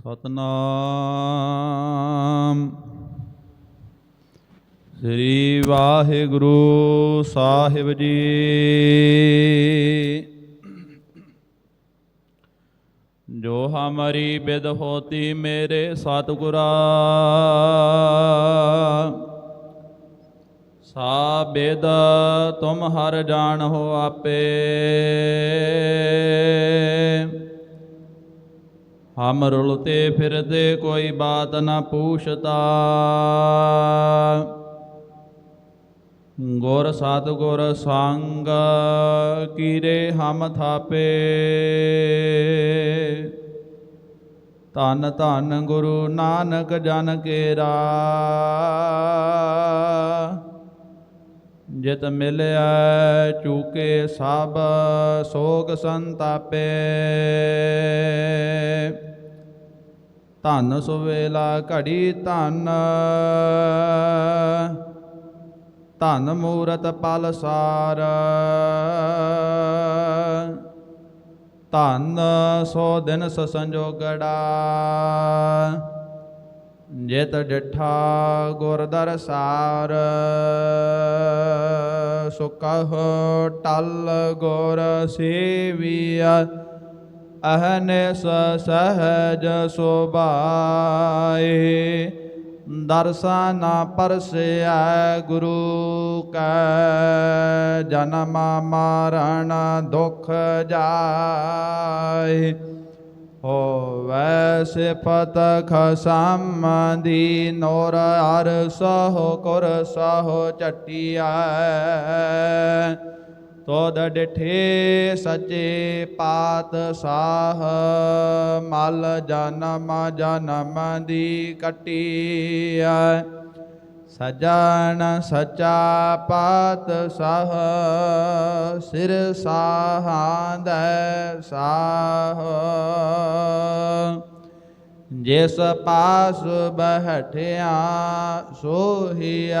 ਸਤਨਾਮ। ਸ੍ਰੀ ਵਾਹਿਗੁਰੂ ਸਾਹਿਬ ਜੀ। ਜੋ ਹਮਾਰੀ ਬਿਦ ਹੋਤੀ ਮੇਰੇ ਸਤਿਗੁਰਾ, ਸਾ ਬੇਦ ਤੁਮ ਹਰ ਜਾਣ ਹੋ ਆਪੇ। ਹਮ ਰੁਲਤੇ ਫਿਰਦੇ ਕੋਈ ਬਾਤ ਨਾ ਪੂਛਤਾ ਗੁਰ ਸਤਿਗੁਰ ਸੰਗ ਕੀਰੇ ਹਮ ਥਾਪੇ। ਧੰਨ ਧੰਨ ਗੁਰੂ ਨਾਨਕ ਜਨ ਕੇਰਾ। ਜਿਤ ਮਿਲਿਆ ਚੂਕੇ ਸਭ ਸੋਗ ਸੰਤਾਪੇ। ਧੰਨ ਸੁਵੇਲਾ ਘੜੀ ਧੰਨ। ਧੰਨ ਮੂਰਤ ਪਲ ਸਾਰ। ਧੰਨ ਸੋ ਦਿਨ ਸੰਜੋਗੜਾ ਜਿਤ ਡਿਠਾ ਗੁਰ ਦਰਸਾਰ। ਸੁਕਹ ਟਲ ਗੁਰ ਸੇਵੀਆ ਅਹਨਿਸ ਸਹਜ ਸੁਭਾਏ। ਦਰਸ਼ਨ ਪਰਸਿਆ ਗੁਰੂ ਕੈ, ਜਨਮ ਮਰਨ ਦੁਖ ਜਾਏ। ਹੋਵੈ ਸਿਫਤ ਖਸਮ ਦੀ ਨੋਰ ਅਰ ਸਹੁ ਕੁਰ ਸਹੁ ਚਟਿਆ ਤੋਦ ਡਿਠੇ ਸੱਚੇ ਪਾਤ ਸਾਹ, ਮਲ ਜਨਮ ਜਨਮ ਦੀ ਕਟਿਆ ਸਜਣ ਸਚਾ ਪਾਤ ਸਾਹ, ਸਿਰ ਸਾਹਾਂਦੈ ਸਾਹ। ਜਿਸ ਪਾਸ ਬਹਿਠਿਆ, ਸੋਹੀਐ।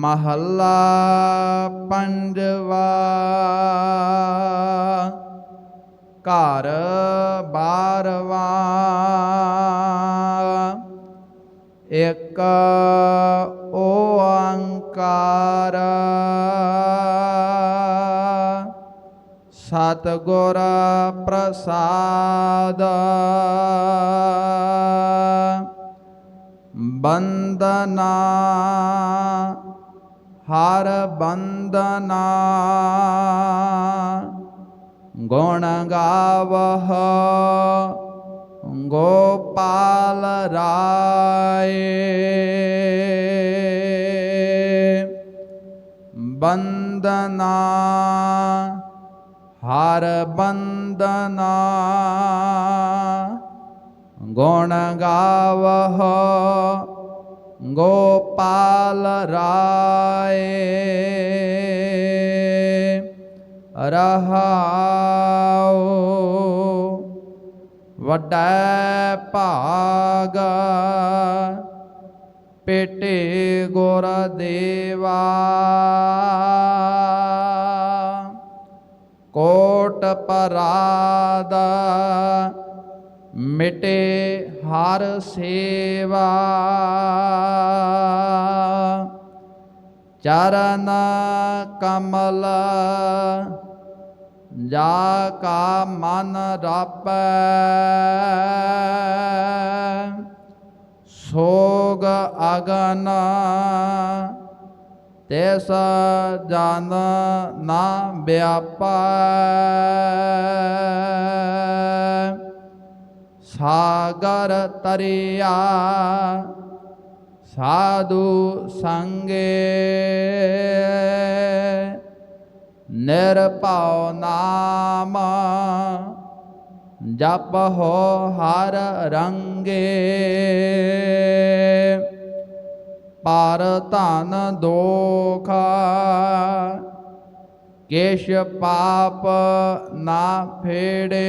ਮਹੱਲਾ ਪੰਜਵਾ। ਘਰ ਬਾਰਵਾ। ਇੱਕ ਓੰਕਾਰ। ਸਤਿਗੁਰ ਪ੍ਰਸਾਦ। ਬੰਦਨਾ ਹਰ ਬੰਦਨਾ ਗੁਣ ਗਾਵਹ ਗੋਪਾਲ ਰਾਏ। ਬੰਦਨਾ ਹਰ ਬੰਦਨਾ ਗੁਣ ਗਾਵਹ ਗੋਪਾਲ ਰਾਏ। ਰਹਾਉ ਵੱਡਾ ਭਾਗ ਪੇਟੇ ਗੁਰ ਦੇਵਾ। ਕੋਟ ਪਰਾਦ ਮਿਟੇ ਹਰ ਸੇਵਾ। ਚਰਨ ਕਮਲ ਜਾ ਕਾ ਮਨ ਰਾਪੈ। ਸੋਗ ਅਗਨ ਤਿਸ ਜਨ ਨਾ ਵਿਆਪੈ। ਸਾਗਰ ਤਰਿਆ। ਸਾਧੂ ਸੰਗੇ ਨਿਰਭਉ ਨਾਮ। ਜਪ ਹੋ ਹਰ ਰੰਗੇ। ਪਰ ਧਨ ਦੋਖਾ ਕੇਸ਼ ਪਾਪ ਨਾ ਫੇੜੇ।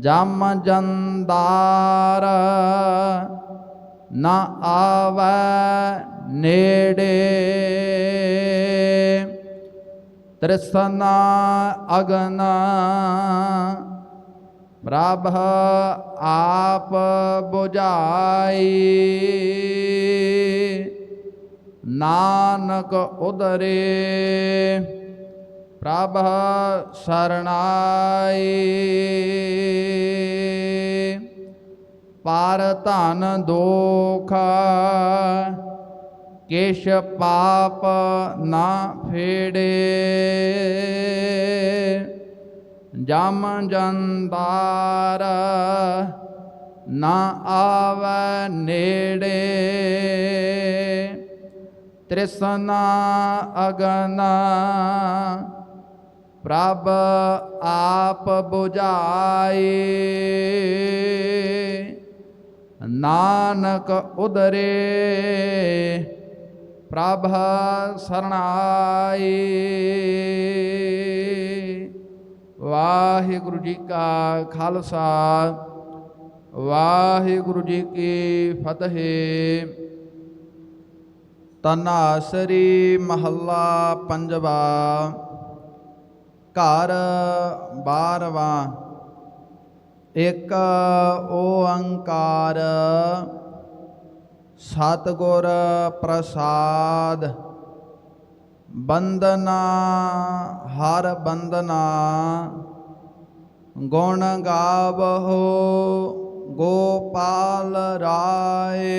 ਜਮ ਜੰਦਾਰ ਨਾ ਆਵੈ ਨੇੜੇ। ਤ੍ਰਿਸਨਾ ਅਗਨ ਪ੍ਰਭ ਆਪ 부ਝਾਈ ਨਾਨਕ ਉਦਰੇ, ਪ੍ਰਭ ਸਰਣਾਈ। ਪਾਰ ਧਨ ਦੋਖ ਕੇਸ਼ ਪਾਪ ਨਾ ਫੇੜੇ। ਜਮ ਜੰਦਾਰ ਨਾ ਆਵੈ ਨੇੜੇ। ਤ੍ਰਿਸਨਾ ਅਗਨਾ ਪ੍ਰਭ ਆਪ 부ਝਾਈ ਨਾਨਕ ਉਦਰੇ ਪ੍ਰਭ ਸਰਣਾਈ ਵਾਹਿਗੁਰੂ ਜੀ ਕਾ ਖਾਲਸਾ, ਵਾਹਿਗੁਰੂ ਜੀ ਕੀ ਫਤਿਹ। ਤਨਾਸਰੀ ਮਹੱਲਾ ਪੰਜਵਾ, ਘਰ ਬਾਰਵਾ, ਇੱਕ ਓੰਕਾਰ, ਸਤਿਗੁਰ ਪ੍ਰਸਾਦ ਬੰਦਨਾ ਹਰ ਬੰਦਨਾ ਗੁਣ ਗਾਵਹੋ, ਗੋਪਾਲ ਰਾਏ।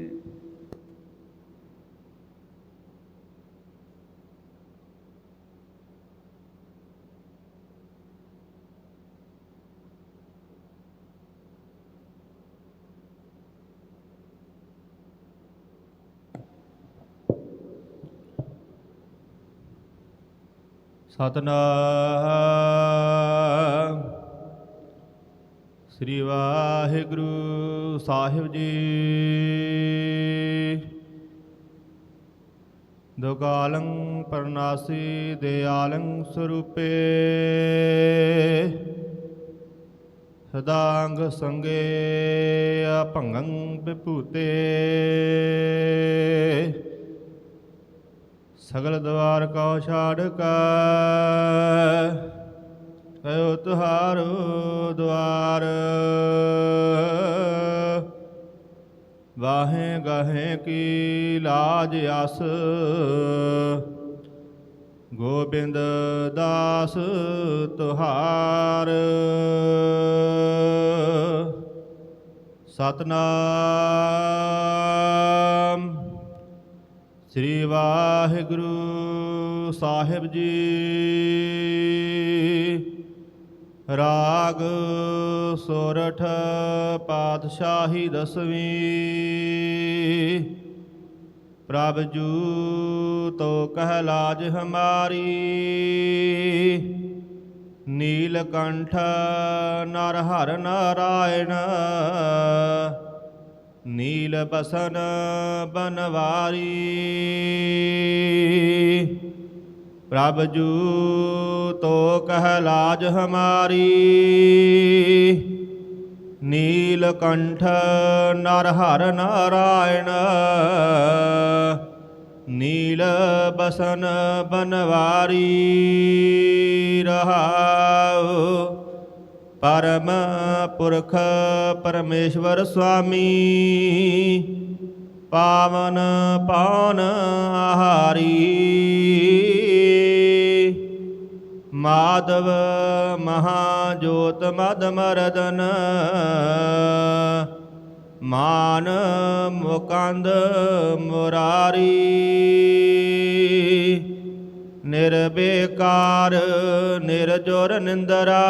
ਸਤਨਾਮ। ਸ੍ਰੀ ਵਾਹਿਗੁਰੂ ਸਾਹਿਬ ਜੀ। ਦੁਕਾਲੰ ਪਰਨਾਸੀ ਦਿਆਲੰ ਸਰੂਪੇ। ਸਦਾੰਗ ਸੰਗੇ ਅਭੰਗੰ ਵਿਭੂਤੇ ਸਗਲ ਦਵਾਰ ਕਉ ਛਾੜ ਕਾ। ਕਯੋ ਤੁਹਾਰੋ ਦਵਾਰ। ਵਾਹੇ ਗਾਹੇ ਕੀ ਲਾਜ ਅਸ ਗੋਬਿੰਦ ਦਾਸ ਤੁਹਾਰ। ਸਤਨਾਮ। ਸ੍ਰੀ ਵਾਹਿਗੁਰੂ ਸਾਹਿਬ ਜੀ। ਰਾਗ ਸੋਰਠ ਪਾਤਸ਼ਾਹੀ ਦਸਵੀਂ। ਪ੍ਰਭ ਜੂ ਤੋ ਕਹਿ ਲਾਜ ਹਮਾਰੀ। ਨੀਲਕੰਠ ਨਰ ਹਰ ਨਾਰਾਇਣ। ਨੀਲ ਬਸਨ ਬਨਵਾਰੀ। ਪ੍ਰਭ ਜੂ ਤੋ ਕਹਿ ਲਾਜ ਹਮਾਰੀ। ਨੀਲਕੰਠ ਨਰ ਹਰ ਨਾਰਾਇਣ। ਨੀਲ ਬਸਨ ਬਨਵਾਰੀ ਰਹਾਉ। ਪਰਮ ਪੁਰਖ ਪਰਮੇਸ਼ਵਰ ਸੁਆਮੀ, ਪਾਵਨ ਪਾਵਨ ਆਹਾਰੀ। ਮਾਧਵ ਮਹਾ ਜੋਤ ਮਦ ਮਰਦਨ, ਮਾਨ ਮੁਕੰਦ ਮੁਰਾਰੀ। ਨਿਰਬੇਕਾਰ ਨਿਰਜੁਰ ਨਿੰਦਰਾ।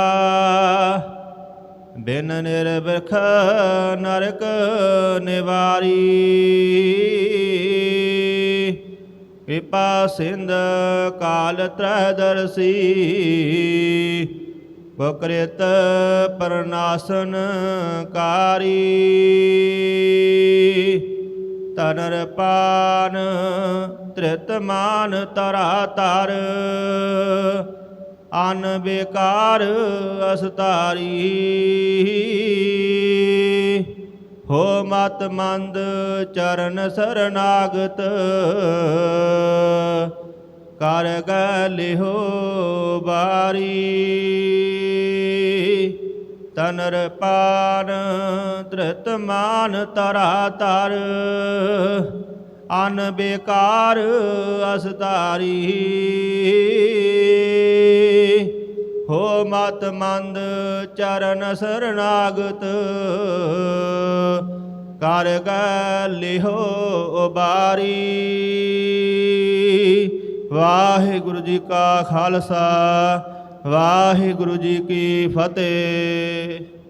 ਬਿਨ ਨਿਰਬਖ ਨਰਕ ਨਿਵਾਰੀ। ਕਿਰਪਾ ਸਿੰਧ ਕਾਲ ਤ੍ਰੈ ਦਰਸੀ। ਬਕ੍ਰਿਤ ਪਰਨਾਸਨ ਕਾਰੀ। ਤਨਰ ਪਾਨ ਮਾਨ ਤਰਾ ਤਰ ਅਨ ਬੇਕਾਰ ਅਸਤਾਰੀ। ਹੋ ਮਤ ਮੰਦ ਚਰਨ ਸਰਨਾਗਤ। ਕਰ ਗਲਿਓ ਬਾਰੀ। ਤਨਰ ਪਾਨ ਧ੍ਰਿਤ ਮਾਨ ਤਰਾ ਤਰ ਅਨ ਬੇਕਾਰ ਅਸਤਾਰੀ ਹੋ ਮਤ ਮੰਦ ਚਰਨ ਸਰਨਾਗਤ। ਕਰ ਗਲਿਓ ਉਬਾਰੀ। ਵਾਹਿਗੁਰੂ ਜੀ ਕਾ ਖਾਲਸਾ, ਵਾਹਿਗੁਰੂ ਜੀ ਕੀ ਫਤਿਹ।